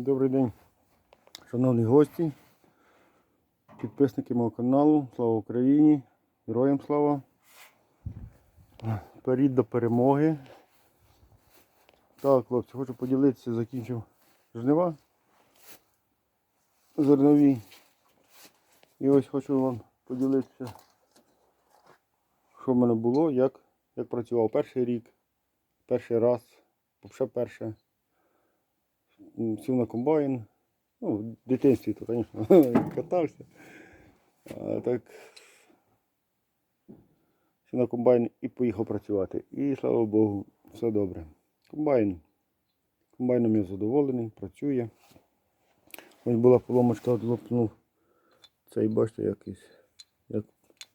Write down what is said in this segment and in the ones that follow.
Добрий день, шановні гості, підписники мого каналу. Слава Україні! Героям слава! Вперед до перемоги. Так, хлопці, хочу поділитися, закінчив жнива зернові. І ось хочу вам поділитися, що в мене було, як, як працював перший рік, перший раз, взагалі перше. Сів на комбайн. Ну, в дитинстві то, звісно, катався. А так сів на комбайн і поїхав працювати. І слава Богу, все добре. Комбайн. Комбайном я задоволений, працює. Ось була поломочка, от лопнув. Цей бачите якийсь, як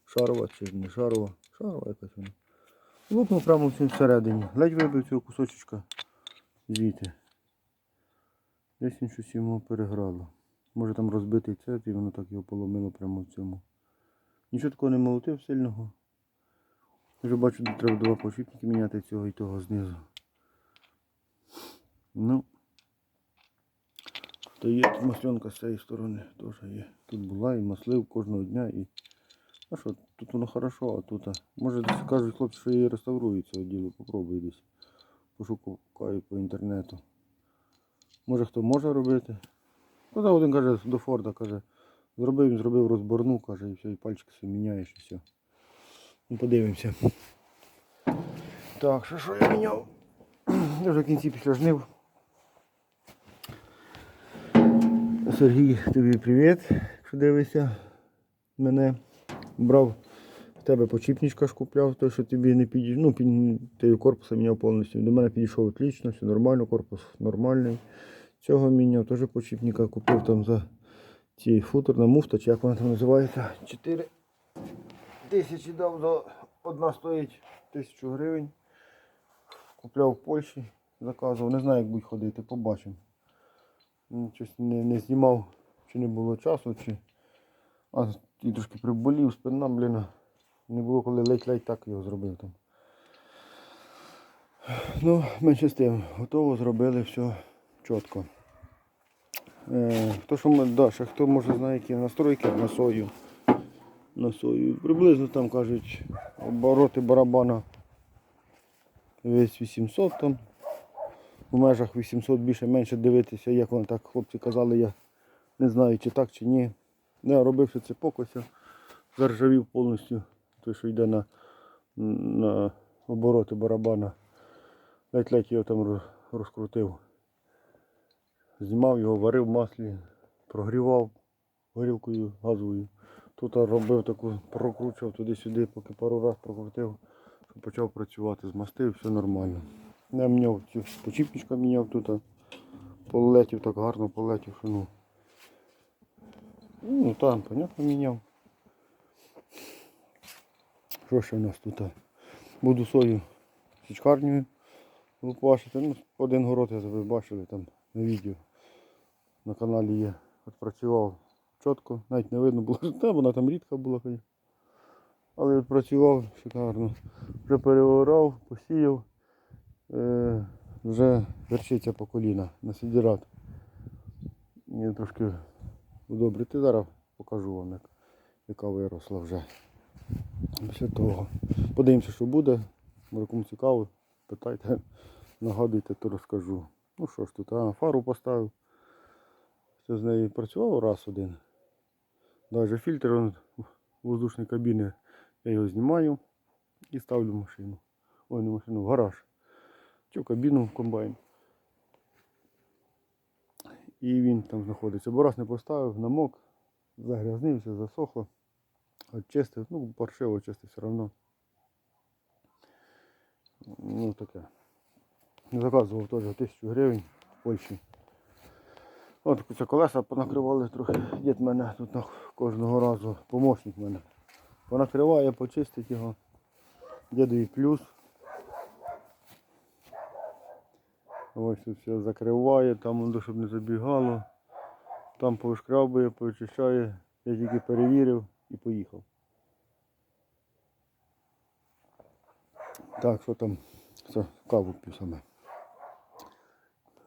шарова чи не шарова. Шарова якась вона. Лопнув прямо всередині. Ледь вибив цього кусочка звідти. Десь він щось йому переграло. Може там розбитий цеп і воно так його поломило прямо в цьому. Нічого такого не молотив сильного. Вже бачу, треба два подшипники міняти цього і того знизу. Ну. То є масленка з цієї сторони теж є. Тут була і маслив кожного дня і. А що, тут воно хорошо, а тут. Може десь кажуть хлопці, що її реставрують цього діло. Попробуй десь. Пошукаю по інтернету. Може хто може робити. Ну, один каже до Форда, каже, зробив, зробив розборну, каже, і все, і пальчики собі міняєш і все. Ну, подивимося. Так, що що я міняв? Я вже в кінці після жнив. Сергій, тобі привіт, якщо дивишся мене. Брав в тебе почіпничка ж купляв, той, що тобі не підійшов. Ну, під, ти корпуса міняв повністю. До мене підійшов отлично, все нормально, корпус нормальний. Цього міняв, теж почіпника купив там за ці футерна муфта, чи як вона там називається. 4 тисячі дав за одна стоїть тисячу гривень. Купляв в Польщі, заказував. Не знаю, як будуть ходити, побачимо. Ну, Щось не, не знімав, чи не було часу, чи. А і трошки приболів, спина, блін. Не було коли ледь-ледь так його зробив там. Ну, менше з тим, готово зробили все чітко. Е, хто що м- да, хто може знає, які настройки на сою. На сою. Приблизно там кажуть обороти барабана весь 800 там. У межах 800 більше менше дивитися, як вони так хлопці казали, я не знаю чи так чи ні. Я робив ще цепок ось, заржавів повністю, той, що йде на, на обороти барабана. Ледь-ледь його там розкрутив. Знімав його, варив в маслі, прогрівав горілкою газовою. Тут робив таку, прокручував туди-сюди, поки пару разів прокрутив, щоб почав працювати, змастив, все нормально. Я міняв цю почіпничка міняв тут, полетів так гарно полетів, що ну. Ну там, понятно, міняв. Що ще в нас тут? Буду сою січкарнею лупашити. Ну, один город я ви бачили там відео. На каналі є. От працював чітко, навіть не видно було, та вона там рідка була. Але от працював шикарно. Вже переорав, посіяв. Е, вже верчиться по коліна на сідірат. Я трошки удобрити. Зараз покажу вам, як, яка виросла вже. Після того. Подивимося, що буде. Може кому цікаво, питайте, нагадуйте, то розкажу. Ну що ж тут, а, фару поставив. Все з нею працював раз один. Навіть фільтр воздушної кабіни. Я його знімаю і ставлю в машину. Ой, не в машину, в гараж. Чи кабіну в комбайн. І він там знаходиться. Бо раз не поставив, намок, загрязнився, засохло. Очистив, ну, паршиво чистив все одно. Ну таке. Заказував теж тисячу гривень в Польщі. От це колеса понакривали трохи. Дід мене тут кожного разу, помощник мене. Понакриває, почистить його. Дідові плюс. Ось тут все закриває, там щоб не забігало. Там повишкрабує, почищає. Я тільки перевірив і поїхав. Так, що там? Все, каву п'ю саме.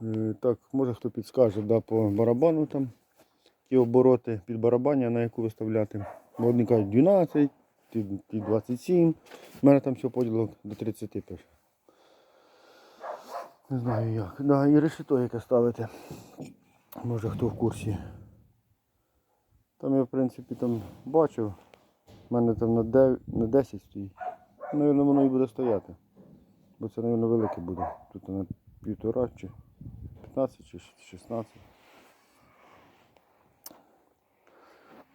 Е, Так, може хто підскаже, да, по барабану там ті обороти під барабання, на яку виставляти. Бо Одні кажуть 12, ті, ті 27. У мене там все поділок до 30 пише. Не знаю як. Да, і решето яке ставити. Може хто в курсі. Там я в принципі там бачив. У мене там на, 9, на 10 стоїть. Навірно, воно і буде стояти. Бо це, мабуть, велике буде. Тут на півтора чи 15 чи 16.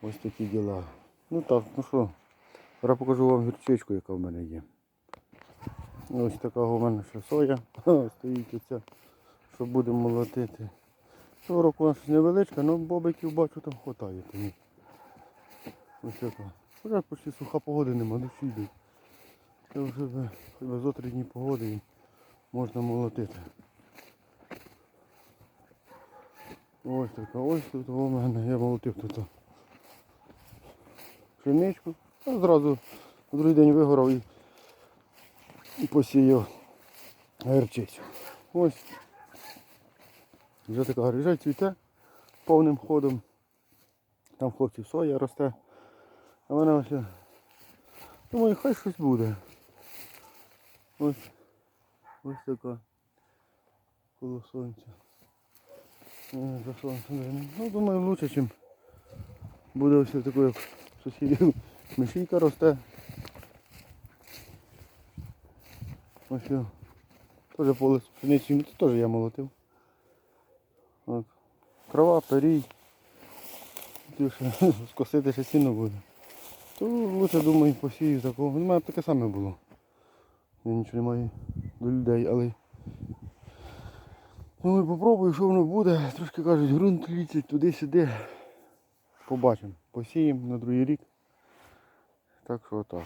Ось такі діла. Ну так, ну що, зараз покажу вам гірчичку, яка в мене є. Ось така у мене ще соя стоїть оця, що будемо молотити. Року вона щось невеличка, але бобиків бачу там. Тому. Ось така. Вже почти суха погода нема, дощі йдуть. Це вже зо три дні погоди можна молотити. Ось така, ось тут у мене я молотив тут пшеничку, а зразу на другий день вигорав і, і посіяв герчицю. Ось. Вже така гаража цвіте повним ходом. Там хлопців соя росте. А мене ось. Думаю, хай щось буде. Ось. Ось така. Коло сонця. Е, За сонцем. Ну, думаю, лучше, ніж буде все таке, як сусідів. Мишійка росте. Ось. Теж поле пшениці, це теж я молотив. От. Трава, перій. Скосити ще сіно буде. То лучше думаю посію такого. У мене таке саме було. Я нічого не маю до людей, але думаю, попробую, що воно буде. Трошки кажуть, ґрунт літить туди-сюди. Побачимо. Посіємо на другий рік. Так що отак.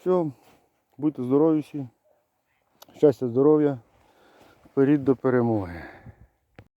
Все, будьте здорові всі. Щастя, здоров'я. Вперед до перемоги.